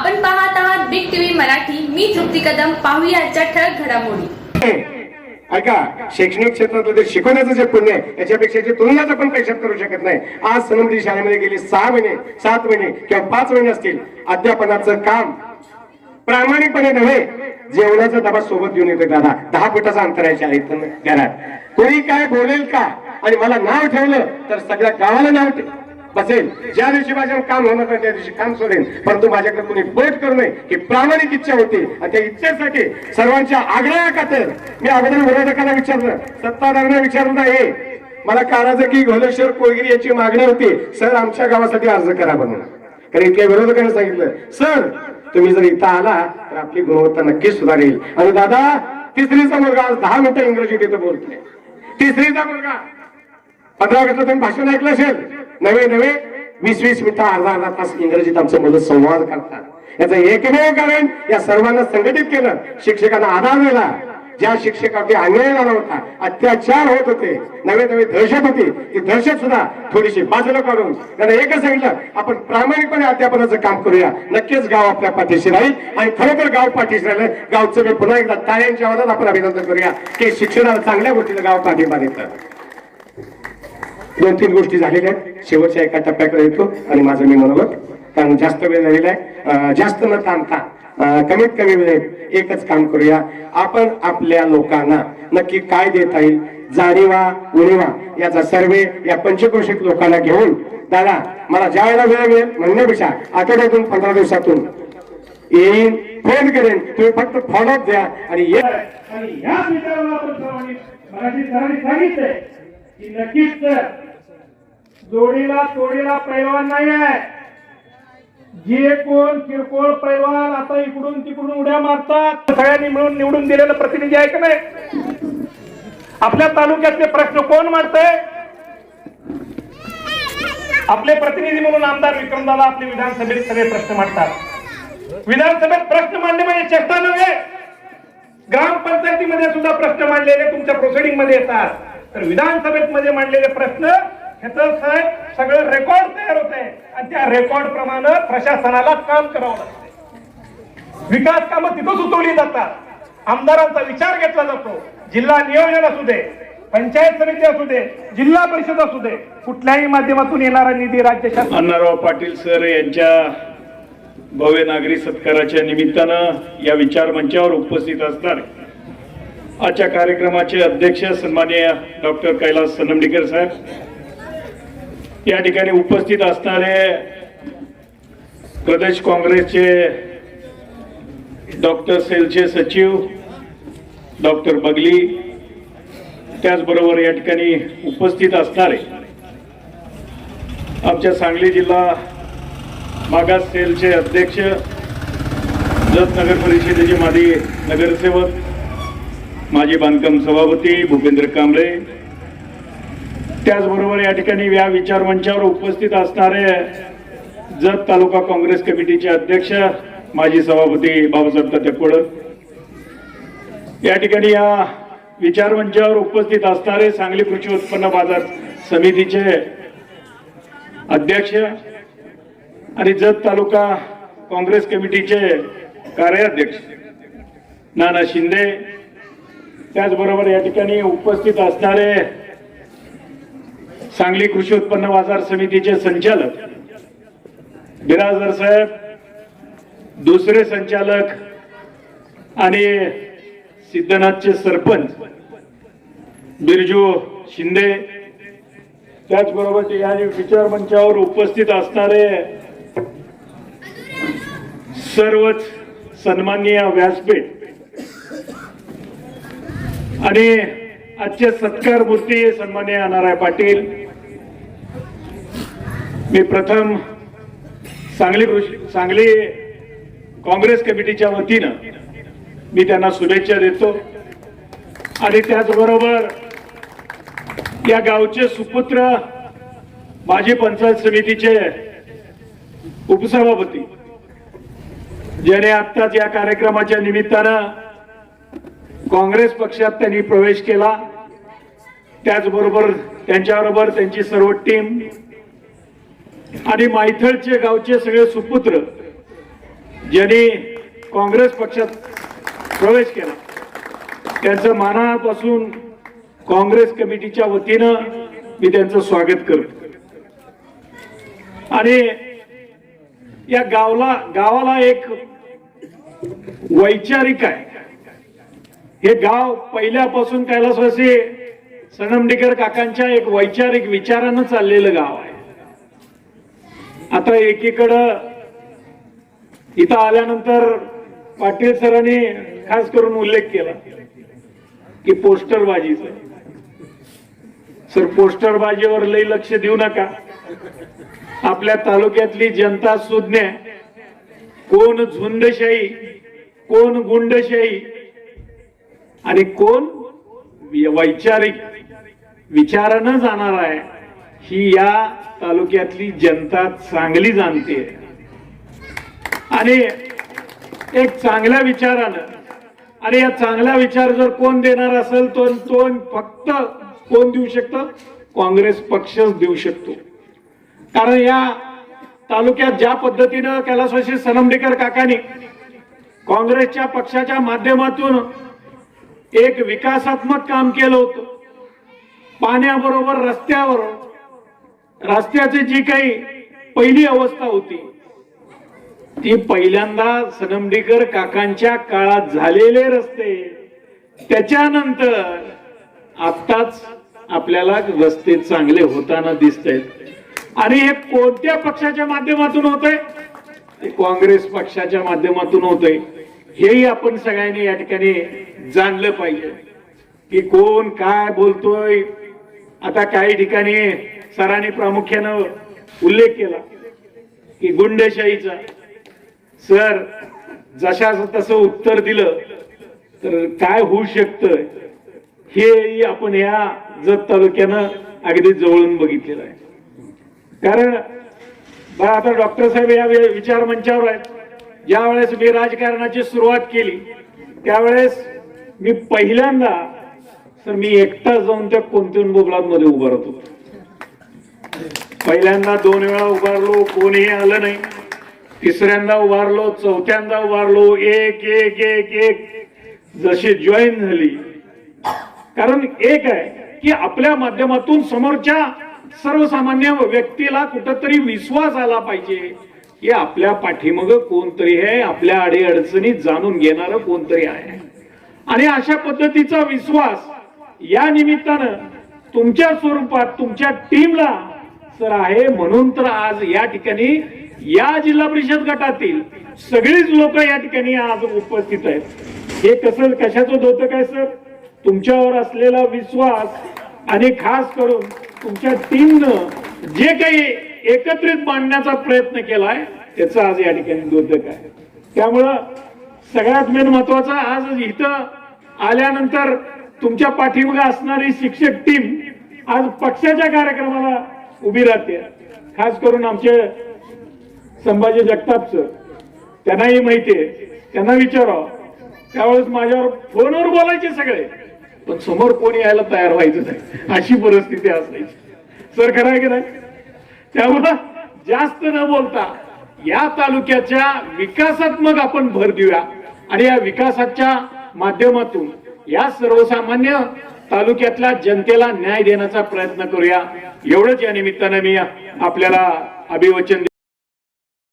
आपण पाहत आहात बिग टीव्ही मराठी. मी तृप्ती कदम. पाहूया आजच्या ठळक घडामोडी. ऐका शैक्षणिक क्षेत्रातलं जे शिकवण्याचं जे पुण्य आहे जे तुलनाच आपण पैशात करू शकत नाही. आज सनमती शाळेमध्ये गेली सहा महिने सात महिने किंवा पाच महिने असतील अध्यापनाचं काम प्रामाणिकपणे नव्हे जेवणाचा डबा सोबत घेऊन येतो दादा. दहा फुटाचा अंतर आहे शाळेत घरात. कोणी काय बोलेल का? आणि मला नाव ठेवलं तर सगळ्या गावाला नाव ठेव. बसेल. ज्या दिवशी माझ्या काम होणार नाही त्या दिवशी काम सोडेल परंतु माझ्याकडे कोणी बैठ करू नये ही प्रामाणिक इच्छा होती. आणि त्या इच्छेसाठी सर्वांच्या आग्रह खातर मी अगोदर विरोधकांना विचारलं. सत्ताधाऱ्यांना विचारलं नाही मला काराजकी घोलेश्वर कोळगिरी याची मागणी होती. सर आमच्या गावासाठी अर्ज करा म्हणून. कारण इतक्या विरोधकांनी सांगितलं सर तुम्ही जर इथं आला तर आपली गुणवत्ता नक्कीच सुधारेल. आणि दादा तिसरीचा मुलगा आज दहा मिनिटं इंग्रजीत इथं बोलतोय. तिसरीचा मुलगा. पंधरा ऑगस्टला तुम्ही भाषण ऐकलं असेल. नवे नवे वीस वीस मिनिटं अर्धा अर्धा तास इंग्रजीत आमचं मुलं संवाद करतात. याचं एकमेव कारण या सर्वांना संघटित केलं. शिक्षकांना आधार दिला. ज्या शिक्षकावरती अन्याय झाला होता अत्याचार होत होते. नवे नवे दहशत होती. ती दहशत सुद्धा थोडीशी बाजूला काढून त्यांना एकच सांगितलं आपण प्रामाणिकपणे अध्यापनाचं काम करूया. नक्कीच गाव आपल्या पाठीशी राहील आणि खरोखर गाव पाठीशी राहिलं. गावचं मी पुन्हा एकदा टाळ्यांच्या आवाजात आपण अभिनंदन करूया. की शिक्षणाला चांगल्या गोष्टीला गाव पाठिंबा देतं. दोन तीन गोष्टी झालेल्या आहेत. शेवटच्या एका टप्प्याकडे येतो आणि माझं मी मनोगत कारण जास्त वेळ झालेला आहे. जास्त न थांबता कमीत कमी वेळेत एकच काम करूया. आपण आपल्या लोकांना नक्की काय देता येईल? जाणीवा उणीवा याचा सर्वे या पंचक्रोशीत लोकांना घेऊन. दादा मला ज्या वेळेला वेळ मिळेल म्हणण्यापेक्षा आठवड्यातून पंधरा दिवसातून. येईन फोन करेन. तुम्ही फक्त फॉलोअप द्या आणि ये. आणि आपण मराठी सरांनी सांगितलंय की नक्कीच जोडीला तोडीला पैलवान नाही आहे जे कोण किरकोळ पैलवान आता इकडून तिकडून उड्या मारतात सगळ्यांनी मिळून निवडून दिलेलं प्रतिनिधी आहे का नाही? आपल्या तालुक्यातले प्रश्न कोण मांडतंय? आपले प्रतिनिधी म्हणून आमदार विक्रमदादा आपले विधानसभेत सगळे प्रश्न मांडतात. विधानसभेत प्रश्न मांडले म्हणजे चेष्टा नव्हे. ग्रामपंचायतीमध्ये सुद्धा प्रश्न मांडलेले तुमच्या प्रोसिडिंगमध्ये येतात. तर विधानसभेत मध्ये मांडलेले प्रश्न ह्याचं साहेब सगळं रेकॉर्ड तयार होते आणि त्या रेकॉर्ड प्रमाणे प्रशासनाला काम करावं लागतं विकास कामं तिथं सुचवली जातात. आमदारांचा विचार घेतला जातो. जिल्हा नियोजन असू दे पंचायत समिती असू दे जिल्हा परिषद असू दे कुठल्याही माध्यमातून येणारा निधी राज्य शासन अण्णाराव पाटील सर यांच्या भव्य नागरी सत्काराच्या निमित्तानं या विचार मंचावर उपस्थित असणार. आजच्या कार्यक्रमाचे अध्यक्ष सन्माननीय डॉक्टर कैलास सनमडीकर साहेब या ठिकाणी उपस्थित असणारे प्रदेश काँग्रेसचे डॉक्टर सेलचे सचिव डॉक्टर बगली त्याचबरोबर या ठिकाणी उपस्थित असणारे आमच्या सांगली जिल्हा मागास सेलचे अध्यक्ष जत नगर परिषदेचे माजी नगरसेवक माजी बांधकाम सभापती भूपेंद्र कांबळे त्याचबरोबर या ठिकाणी या विचार मंचावर उपस्थित असणारे जत तालुका काँग्रेस कमिटीचे अध्यक्ष माजी सभापती बाबासाहेब तटकोड या ठिकाणी या विचार मंचावर उपस्थित असणारे सांगली कृषी उत्पन्न बाजार समितीचे अध्यक्ष आणि जत तालुका काँग्रेस कमिटीचे कार्याध्यक्ष नाना शिंदे. त्याचबरोबर या ठिकाणी उपस्थित असणारे सांगली कृषी उत्पन्न बाजार समितीचे संचालक बिराजदार साहेब दुसरे संचालक आणि सिद्धनाथचे सरपंच बिरजू शिंदे. त्याचबरोबर या विचार मंचावर उपस्थित असणारे सर्वच सन्माननीय व्यासपीठ आणि आजचे सत्कार मूर्ती सन्माननीय नाराय पाटील मी प्रथम सांगली कृषी सांगली काँग्रेस कमिटीच्या वतीनं मी त्यांना शुभेच्छा देतो. आणि त्याचबरोबर या गावचे सुपुत्र माजी पंचायत समितीचे उपसभापती ज्याने आत्ताच या कार्यक्रमाच्या निमित्तानं काँग्रेस पक्षात त्यांनी प्रवेश केला. त्याचबरोबर त्यांच्याबरोबर त्यांची सर्व टीम आणि मायथळचे गावचे सगळे सुपुत्र ज्यांनी काँग्रेस पक्षात प्रवेश केला. त्यांचं मानापासून काँग्रेस कमिटीच्या वतीनं मी त्यांचं स्वागत करतो. आणि या गावला गावाला एक वैचारिक आहे. हे गाव पहिल्यापासून कैलासवासी सनमडीकर काकांच्या एक वैचारिक विचारानं चाललेलं गाव आहे. आता एकीकडं इथं आल्यानंतर पाटील सरांनी खास करून उल्लेख केला की पोस्टरबाजीचा. सर पोस्टरबाजीवर लई लक्ष देऊ नका. आपल्या तालुक्यातली जनता सुज्ञ कोण झुंडशाही कोण गुंडशाही आणि कोण वैचारिक विचारानं जाणार आहे. ही या तालुक्यातली जनता चांगली जाणते. आणि एक चांगल्या विचारानं आणि या चांगला विचार जर कोण देणार असेल तो तो फक्त कोण देऊ शकतं? काँग्रेस पक्षच देऊ शकतो. कारण या तालुक्यात ज्या पद्धतीनं कैलासवासी सनमडेकर काकांनी काँग्रेसच्या पक्षाच्या माध्यमातून एक विकासात्मक काम केलं होतं. पाण्याबरोबर रस्त्यावर रस्त्याची जी काही पहिली अवस्था होती ती पहिल्यांदा सनमडीकर काकांच्या काळात झालेले रस्ते त्याच्यानंतर आत्ताच आपल्याला रस्ते चांगले होताना दिसत आहेत आणि हे कोणत्या पक्षाच्या माध्यमातून होत आहे काँग्रेस पक्षाच्या माध्यमातून होतंय. हेही आपण सगळ्यांनी या ठिकाणी जाणलं पाहिजे. की कोण काय बोलतोय? आता काही ठिकाणी सरांनी प्रामुख्यानं उल्लेख केला की गुंडशाहीचा. सर जशाच तसं उत्तर दिलं तर काय होऊ शकतं हे आपण या जत तालुक्यानं अगदी जवळून बघितलेलं आहे. कारण आता डॉक्टर साहेब या विचार मंचावर आहेत. ज्या वेळेस मी राजकारणाची सुरुवात केली त्यावेळेस मी पहिल्यांदा सर मी एकटा जाऊन त्या कोणत्या बोबलात मध्ये राहतो होतो. पहिल्यांदा दोन वेळा उभारलो कोणीही आलं नाही. तिसऱ्यांदा उभारलो चौथ्यांदा उभारलो एक एक एक एक. जशी जॉईन झाली. कारण एक आहे की आपल्या माध्यमातून समोरच्या सर्वसामान्य व्यक्तीला कुठंतरी विश्वास आला पाहिजे की आपल्या पाठीमग कोणतरी आहे आपल्या अडी अडचणी जाणून घेणार कोणतरी आहे. आणि अशा पद्धतीचा विश्वास या निमित्तानं तुमच्या स्वरूपात तुमच्या टीमला तर आहे. म्हणून तर आज या ठिकाणी या जिल्हा परिषद गटातील सगळीच लोक या ठिकाणी आज उपस्थित आहेत. हे कसं कशाचं होतं काय सर? तुमच्यावर असलेला विश्वास आणि खास करून तुमच्या टीमनं जे काही एकत्रित मांडण्याचा प्रयत्न केलाय त्याचं आज या ठिकाणी द्योतक आहे. त्यामुळं सगळ्यात मेन महत्वाचं आज इथं आल्यानंतर तुमच्या पाठीमागे असणारी शिक्षक टीम आज पक्षाच्या कार्यक्रमाला उभी राहते. खास करून आमचे संभाजी जगताप सर त्यांनाही माहिती आहे. त्यांना विचारावं. त्यावेळेस माझ्यावर फोनवर बोलायचे सगळे. पण समोर कोणी यायला तयार व्हायचं नाही. अशी परिस्थिती असायची. सर खरं आहे की नाही? त्यामुळं जास्त न बोलता या तालुक्याच्या विकासात्मक आपण भर देऊया. आणि या विकासाच्या माध्यमातून या सर्वसामान्य तालुक्यातल्या जनतेला न्याय देण्याचा प्रयत्न करूया. एवढंच या निमित्तानं मी आपल्याला अभिवचन